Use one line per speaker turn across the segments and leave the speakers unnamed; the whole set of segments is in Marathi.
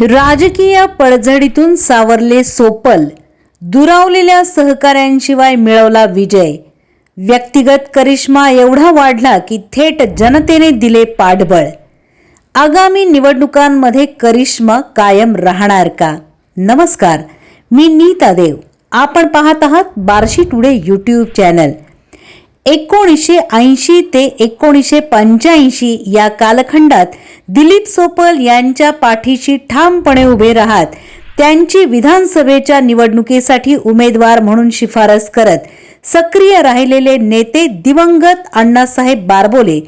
राजकीय पडझडीतून सावरले सोपल दुरावलेल्या सहकाऱ्यांशिवाय मिळवला विजय. व्यक्तिगत करिश्मा एवढा वाढला की थेट जनतेने दिले पाठबळ. आगामी निवडणुकांमध्ये करिश्मा कायम राहणार का? नमस्कार मी नीता देव. आपण पाहत आहात बार्शी टुडे यूट्यूब चॅनल एकोणीसशे ऐंशी ते एकोणीसशे पंच्याऐंशी या कालखंडात दिलीप सोपल यांच्या पाठीशी ठामपणे उभे राहत त्यांची विधानसभेच्या निवडणुकीसाठी उमेदवार म्हणून शिफारस करत सक्रिय राहिलेले नेते दिवंगत अण्णासाहेब बारबोले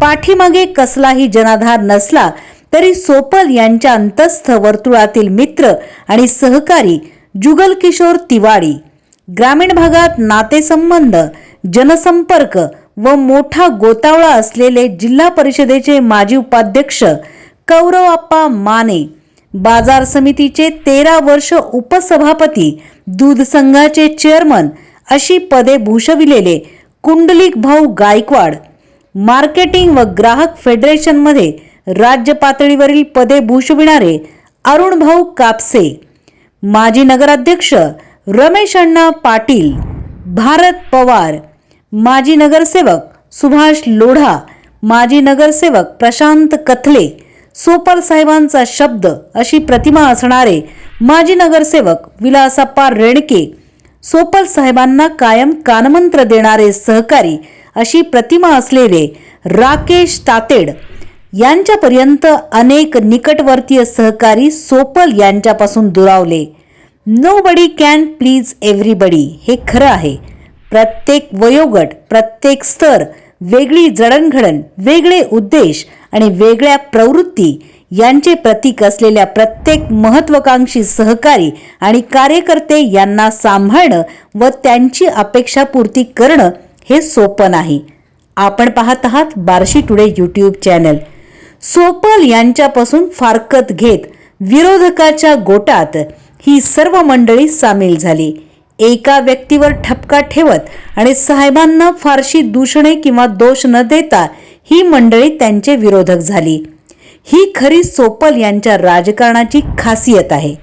पाठीमागे कसलाही जनाधार नसला तरी सोपल यांच्या अंतस्थ वर्तुळातील मित्र आणि सहकारी जुगलकिशोर तिवाडी ग्रामीण भागात नातेसंबंध जनसंपर्क व मोठा गोतावळा असलेले जिल्हा परिषदेचे माजी उपाध्यक्ष कौरवप्पा माने बाजार समितीचे तेरा वर्ष उपसभापती दूध संघाचे चेअरमन अशी पदे भूषविलेले कुंडलिक भाऊ गायकवाड मार्केटिंग व ग्राहक फेडरेशनमध्ये राज्य पातळीवरील पदे भूषविणारे अरुण भाऊ कापसे माजी नगराध्यक्ष रमेश अण्णा पाटील भारत पवार माजी नगरसेवक सुभाष लोढा माजी नगरसेवक प्रशांत कथले सोपल साहेबांचा शब्द अशी प्रतिमा असणारे माजी नगरसेवक विलासाप्पा रेणके सोपल साहेबांना कायम कानमंत्र देणारे सहकारी अशी प्रतिमा असलेले राकेश तातेड यांच्यापर्यंत अनेक निकटवर्तीय सहकारी सोपल यांच्यापासून दुरावले. Nobody can please everybody हे खरं आहे. प्रत्येक वयोगट प्रत्येक स्तर वेगळी जडणघडण वेगळे उद्देश आणि वेगळ्या प्रवृत्ती यांचे प्रतीक असलेल्या प्रत्येक महत्वाकांक्षी सहकारी आणि कार्यकर्ते यांना सांभाळणं व त्यांची अपेक्षापूर्ती करणं हे सोपं नाही. आपण पाहत आहात Barshi today YouTube channel. Sopal यांच्यापासून फारकत घेत विरोधकाच्या गोटात ही सर्व मंडळी सामील झाली. एका व्यक्तीवर ठपका ठेवत आणि साहेबांना फारशी दूषणे किंवा दोष न देता ही मंडळी त्यांचे विरोधक झाली. ही खरी सोपल यांच्या राजकारणाची खासियत आहे.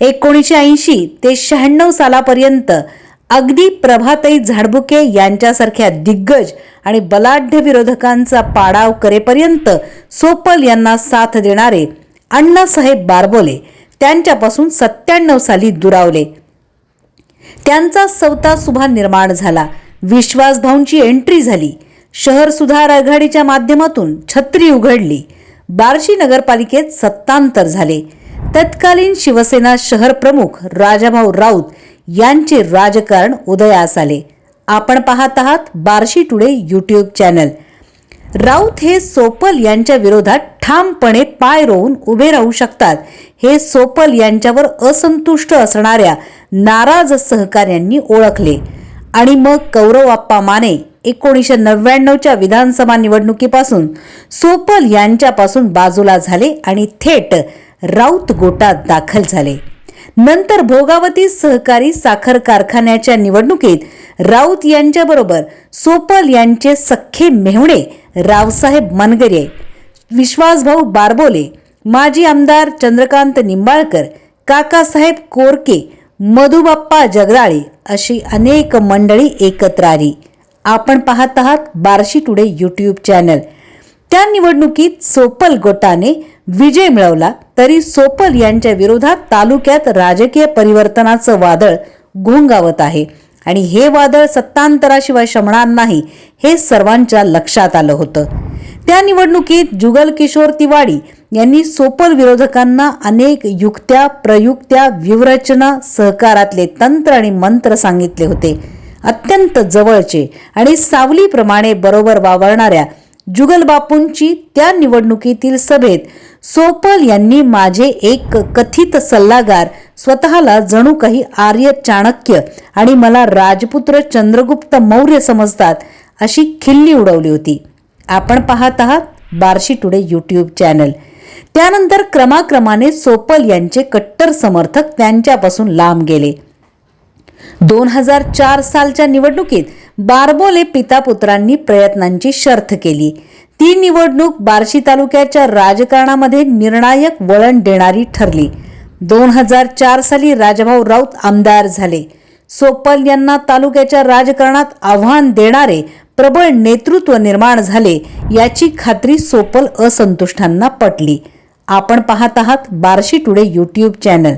एकोणीसशे ऐंशी ते शहाण्णव सालापर्यंत अगदी प्रभाताई झाडबुके यांच्यासारख्या दिग्गज आणि बलाढ्य विरोधकांचा पाडाव करेपर्यंत सोपल यांना साथ देणारे अण्णासाहेब बारबोले त्यांच्यापासून सत्त्याण्णव साली दुरावले. त्यांचा सवता सुभा निर्माण झाला. विश्वास भाऊंची एंट्री झाली. शहर सुधार आघाडीच्या माध्यमातून छत्री उघडली. बार्शी नगरपालिकेत सत्तांतर झाले. तत्कालीन शिवसेना शहर प्रमुख राजाभाऊ राऊत यांचे राजकारण उदयास आले. आपण पाहत आहात Barshi today YouTube channel. Raut हे सोपल यांच्या विरोधात ठामपणे पाय रोवून उभे राहू शकतात. हे सोपल यांच्यावर असंतुष्ट असणाऱ्या नाराज सहकाऱ्यांनी ओळखले. आणि मग कौरव आप्पा माने एकोणीसशे नव्याण्णवच्या विधानसभा निवडणुकीपासून सोपल यांच्यापासून बाजूला झाले आणि थेट राऊत गोटात दाखल झाले. नंतर भोगावती सहकारी साखर कारखान्याच्या निवडणुकीत राऊत यांच्याबरोबर सोपल यांचे सख्खे मेहुणे रावसाहेब मनगरे विश्वासभाऊ बारबोले माजी आमदार चंद्रकांत निंबाळकर काकासाहेब कोरके मधुबाप्पा जगदाळे अशी अनेक मंडळी एकत्र आली. आपण पाहत आहात बार्शी टुडे यूट्यूब चॅनल. त्या निवडणुकीत सोपल गोटाने विजय मिळवला तरी सोपल यांच्या विरोधात तालुक्यात राजकीय परिवर्तनाचं वादळ घोंगावत आहे. आणि हे वादळ सत्तांतराशिवाय शमणार नाही हे सर्वांच्या लक्षात आलं होतं. त्या निवडणुकीत जुगल किशोर तिवाडी यांनी सोपल विरोधकांना अनेक युक्त्या प्रयुक्त्या व्यूहरचना सहकारातले तंत्र आणि मंत्र सांगितले होते. अत्यंत जवळचे आणि सावलीप्रमाणे बरोबर वावरणाऱ्या जुगलबापूंची त्या निवडणुकीतील सभेत सोपल यांनी माझे एक कथित सल्लागार स्वतःला जणू काही आर्य चाणक्य आणि मला राजपुत्र चंद्रगुप्त मौर्य समजतात अशी खिल्ली उडवली होती. आपण पाहत आहात बार्शी टुडे यूट्यूब चॅनल. त्यानंतर क्रमाक्रमाने सोपल यांचे कट्टर समर्थक त्यांच्यापासून लांब गेले. दोन हजार चार सालच्या निवडणुकीत बारबोले पिता पुत्रांनी प्रयत्नांची शर्थ केली. ती निवडणूक बार्शी तालुक्याच्या राजकारणामध्ये निर्णायक वळण देणारी ठरली. दोन हजार चार साली राजभाऊ राऊत आमदार झाले. सोपल यांना तालुक्याच्या राजकारणात आव्हान देणारे प्रबळ नेतृत्व निर्माण झाले याची खात्री सोपल असंतुष्टांना पटली. आपण पाहत आहात बार्शी टुडे यूट्यूब चॅनल.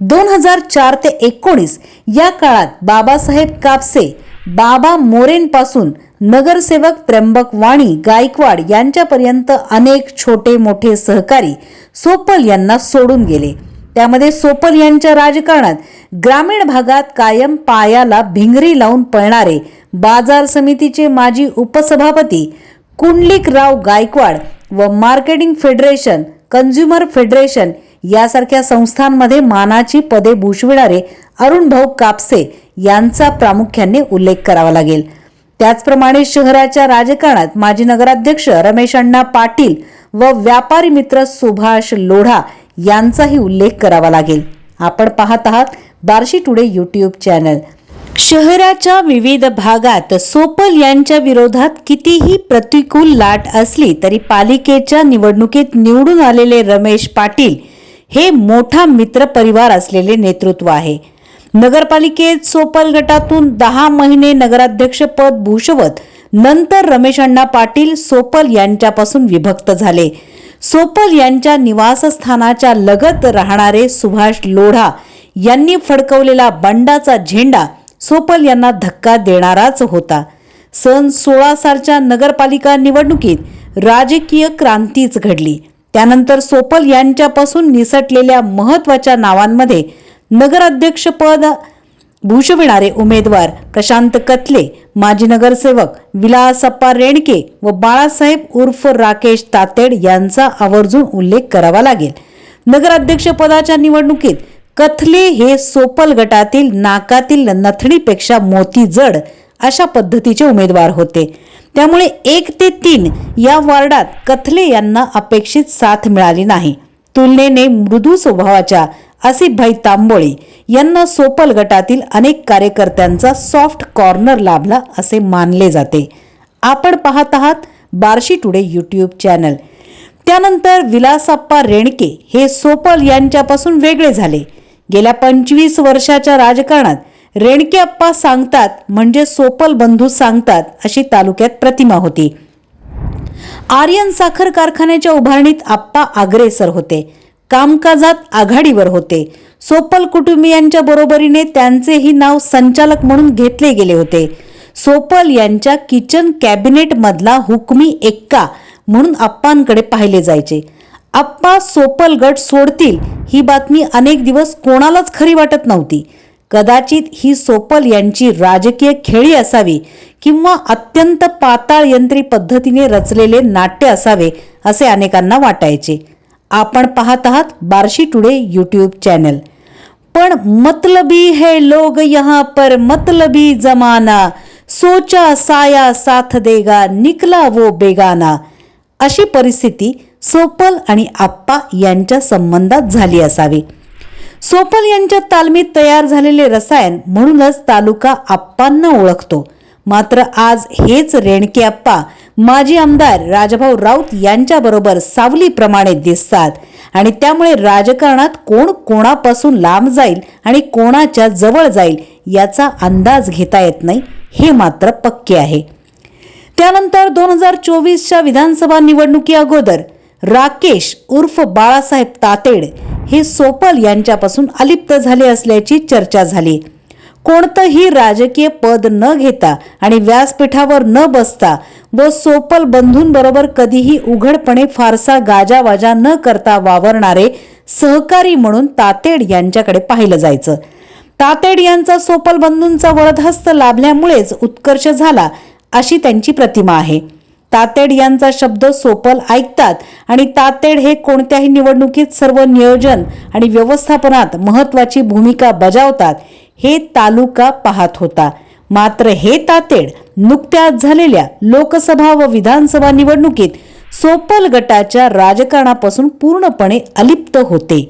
दोन हजार चार ते एकोणीस या काळात बाबासाहेब कापसे बाबा मोरेंपासून नगरसेवक त्र्यंबक वाणी गायकवाड यांच्यापर्यंत अनेक छोटे मोठे सहकारी सोपल यांना सोडून गेले. त्यामध्ये सोपल यांच्या राजकारणात ग्रामीण भागात कायम पायाला भिंगरी लावून पळणारे बाजार समितीचे माजी उपसभापती कुंडलिकराव गायकवाड व मार्केटिंग फेडरेशन कन्झ्युमर फेडरेशन यासारख्या संस्थांमध्ये मानाची पदे भूषविणारे अरुण भाऊ कापसे यांचा प्रामुख्याने उल्लेख करावा लागेल. त्याचप्रमाणे शहराच्या राजकारणात माजी नगराध्यक्ष रमेश अण्णा पाटील व व्यापारी मित्र सुभाष लोढा यांचाही उल्लेख करावा लागेल. आपण पाहत आहात बार्शी टुडे यूट्यूब चॅनल. शहराच्या विविध भागात सोपल यांच्या विरोधात कितीही प्रतिकूल लाट असली तरी पालिकेच्या निवडणुकीत निवडून आलेले रमेश पाटील हे मोठा मित्र परिवार असलेले नेतृत्व आहे. नगरपालिकेत सोपल गटातून दहा महिने नगराध्यक्ष पद भूषवत नंतर रमेश अण्णा पाटील सोपल यांच्यापासून विभक्त झाले. सोपल यांच्या निवासस्थानाच्या लगत राहणारे सुभाष लोढा यांनी फडकवलेला बंडाचा झेंडा सोपल यांना धक्का देणाराच होता. सन सोळा सालच्या नगरपालिका निवडणुकीत राजकीय क्रांतीच घडली. त्यानंतर सोपल यांच्यापासून निसटलेल्या महत्त्वाच्या नावांमध्ये नगराध्यक्षपद भूषविणारे उमेदवार प्रशांत कतले माजी नगरसेवक विलासप्पा रेणके व बाळासाहेब उर्फ राकेश तातेड यांचा आवर्जून उल्लेख करावा लागेल. नगराध्यक्षपदाच्या निवडणुकीत कथले हे सोपल गटातील नाकातील नथणीपेक्षा मोती जड अशा पद्धतीचे उमेदवार होते. त्यामुळे एक ते तीन या वार्डात कथले यांना अपेक्षित साथ मिळाली नाही. तुलनेने मृदू स्वभावाच्या आसिफभाई तांबोळी यांना सोपल गटातील अनेक कार्यकर्त्यांचा सॉफ्ट कॉर्नर लाभला असे मानले जाते. आपण पाहत आहात बार्शी टुडे यूट्यूब चॅनल. त्यानंतर विलासप्पा रेणके हे सोपल यांच्यापासून वेगळे झाले. गेल्या पंचवीस वर्षाच्या राजकारणात रेणके अप्पा सांगतात म्हणजे सोपल बंधू सांगतात अशी तालुक्यात प्रतिमा होती. आर्यन साखर कारखान्याच्या उभारणीत आप्पा आग्रेसर होते. कामकाजात आघाडीवर होते. सोपल कुटुंबियांच्या बरोबरीने त्यांचेही नाव संचालक म्हणून घेतले गेले होते. सोपल यांच्या किचन कॅबिनेट मधला हुकमी एक्का म्हणून आप्पांकडे पाहिले जायचे. आप्पा सोपल गट सोडतील ही बातमी अनेक दिवस कोणालाच खरी वाटत नव्हती. कदाचित ही सोपल यांची राजकीय खेळी असावी किंवा अत्यंत पाताळ यंत्री पद्धतीने रचलेले नाट्य असावे असे अनेकांना वाटायचे. आपण पाहत आहात बार्शी टुडे यूट्यूब चॅनल. पण मतलबी है लोग यहाँ पर मतलबी जमाना सोचा साया साथ देगा निकला वो बेगाना. अशी परिस्थिती सोपल आणि आप्पा यांच्या संबंधात झाली असावी. सोपल यांच्या तालमीत तयार झालेले रसायन म्हणूनच तालुका आप्पांना ओळखतो. मात्र आज हेच रेणके आप्पा माजी आमदार राजभाऊ राऊत यांच्याबरोबर सावलीप्रमाणे दिसतात आणि त्यामुळे राजकारणात कोण कोणापासून लांब जाईल आणि कोणाच्या जवळ जाईल याचा अंदाज घेता येत नाही हे मात्र पक्के आहे. त्यानंतर दोन हजार चोवीसच्या विधानसभा निवडणुकी अगोदर राकेश उर्फ बाळासाहेब तातेड हे सोपल यांच्यापासून अलिप्त झाले असल्याची चर्चा झाली. कोणतंही राजकीय पद न घेता आणि व्यासपीठावर न बसता व सोपल बंधूंबरोबर कधीही उघडपणे फारसा गाजावाजा न करता वावरणारे सहकारी म्हणून तातेड यांच्याकडे पाहिलं जायचं. तातेड यांचा सोपल बंधूंचा वरदहस्त लाभल्यामुळेच उत्कर्ष झाला अशी त्यांची प्रतिमा आहे. तातेड यांचा शब्द सोपल ऐकतात आणि तातेड हे कोणत्याही निवडणुकीत सर्व नियोजन आणि व्यवस्थापनात महत्वाची भूमिका बजावतात हे तालुका पाहत होता. मात्र हे तातेड नुकत्याच झालेल्या लोकसभा व विधानसभा निवडणुकीत सोपल गटाच्या राजकारणापासून पूर्णपणे अलिप्त होते.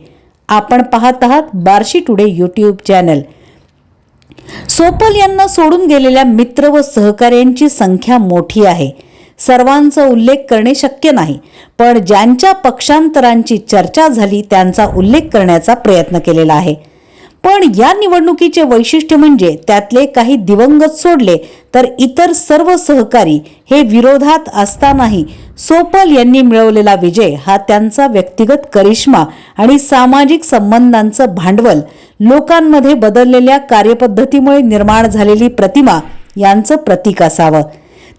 आपण पाहत आहात Barshi today YouTube channel. Sopal यांना सोडून गेलेल्या मित्र व सहकाऱ्यांची संख्या मोठी आहे. सर्वांचा उल्लेख करणे शक्य नाही. पण ज्यांच्या पक्षांतरांची चर्चा झाली त्यांचा उल्लेख करण्याचा प्रयत्न केलेला आहे. पण या निवडणुकीचे वैशिष्ट्य म्हणजे त्यातले काही दिवंगत सोडले तर इतर सर्व सहकारी हे विरोधात असतानाही सोपल यांनी मिळवलेला विजय हा त्यांचा व्यक्तिगत करिश्मा आणि सामाजिक संबंधांचं भांडवल लोकांमध्ये बदललेल्या कार्यपद्धतीमुळे निर्माण झालेली प्रतिमा यांचं प्रतीक असावं.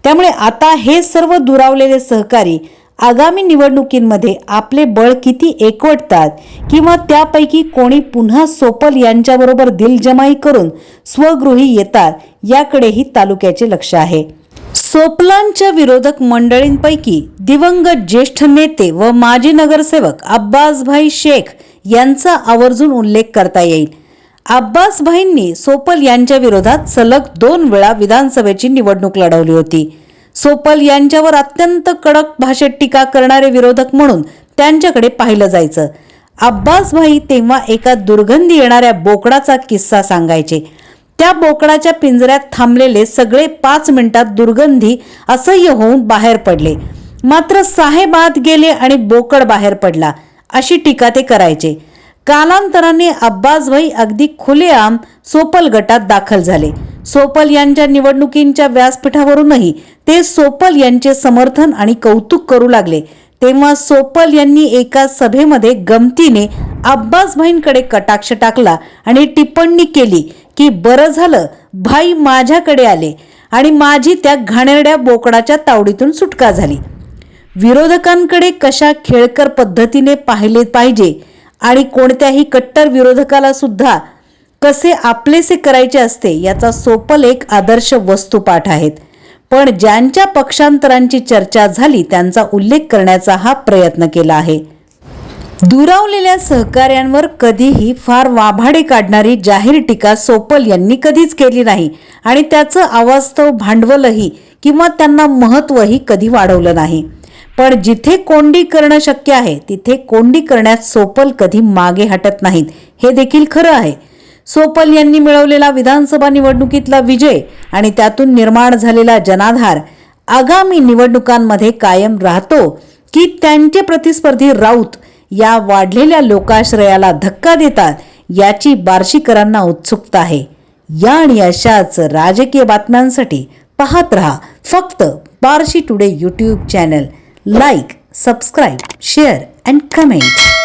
त्यामुळे आता हे सर्व दुरावलेले सहकारी आगामी निवडणुकींमध्ये आपले बळ किती एकवटतात किंवा त्यापैकी कोणी पुन्हा सोपल यांच्याबरोबर दिलजमाई करून स्वगृही येतात याकडेही तालुक्याचे लक्ष आहे. सोपलांच्या विरोधक मंडळींपैकी दिवंगत ज्येष्ठ नेते व माजी नगरसेवक अब्बासभाई शेख यांचा आवर्जून उल्लेख करता येईल. अब्बासभाईंनी सोपल यांच्या विरोधात सलग दोन वेळा विधानसभेची निवडणूक लढवली होती. सोपल यांच्यावर अत्यंत कडक भाषेत टीका करणारे विरोधक म्हणून त्यांच्याकडे पाहिलं जायचं. अब्बासभाई तेव्हा एका दुर्गंधी येणाऱ्या बोकडाचा किस्सा सांगायचे. त्या बोकडाच्या पिंजऱ्यात थांबलेले सगळे पाच मिनिटात दुर्गंधी असह्य होऊन बाहेर पडले. मात्र साहेब आत गेले आणि बोकड बाहेर पडला. अशी टीका ते करायचे. कालांतराने अब्बासभाई अगदी खुलेआम सोपल गटात दाखल झाले. सोपल यांच्या निवडणुकींच्या व्यासपीठावरूनही ते सोपल यांचे समर्थन आणि कौतुक करू लागले. तेव्हा सोपल यांनी एका सभेमध्ये गमतीने अब्बासभाईंकडे कटाक्ष टाकला आणि टिप्पणी केली की बरं झालं भाई माझ्याकडे आले आणि माझी त्या घाणेरड्या बोकडाच्या तावडीतून सुटका झाली. विरोधकांकडे कशा खेळकर पद्धतीने पाहिले पाहिजे आणि कोणत्याही कट्टर विरोधकाला सुद्धा कसे आपलेसे करायचे असते याचा सोपल एक आदर्श वस्तुपाठ आहेत. पण ज्यांच्या पक्षांतरांची चर्चा झाली त्यांचा उल्लेख करण्याचा हा प्रयत्न केला आहे. दुरावलेल्या सहकार्यांवर कधीही फार वाभाडे काढणारी जाहीर टीका सोपल यांनी कधीच केली नाही आणि त्याचं अवास्तव भांडवलही किंवा त्यांना महत्त्वही कधी वाढवलं नाही. पण जिथे कोंडी करणं शक्य आहे तिथे कोंडी करण्यात सोपल कधी मागे हटत नाहीत. हे देखील खरं आहे. सोपल यांनी मिळवलेला विधानसभा निवडणुकीतला विजय आणि त्यातून निर्माण झालेला जनाधार आगामी निवडणुकांमध्ये कायम राहतो की त्यांचे प्रतिस्पर्धी राऊत या वाढलेल्या लोकाश्रयाला धक्का देतात याची बार्शीकरांना उत्सुकता आहे. या आणि अशाच राजकीय बातम्यांसाठी पाहत रहा फक्त Barshi today YouTube channel. like, subscribe, share and comment.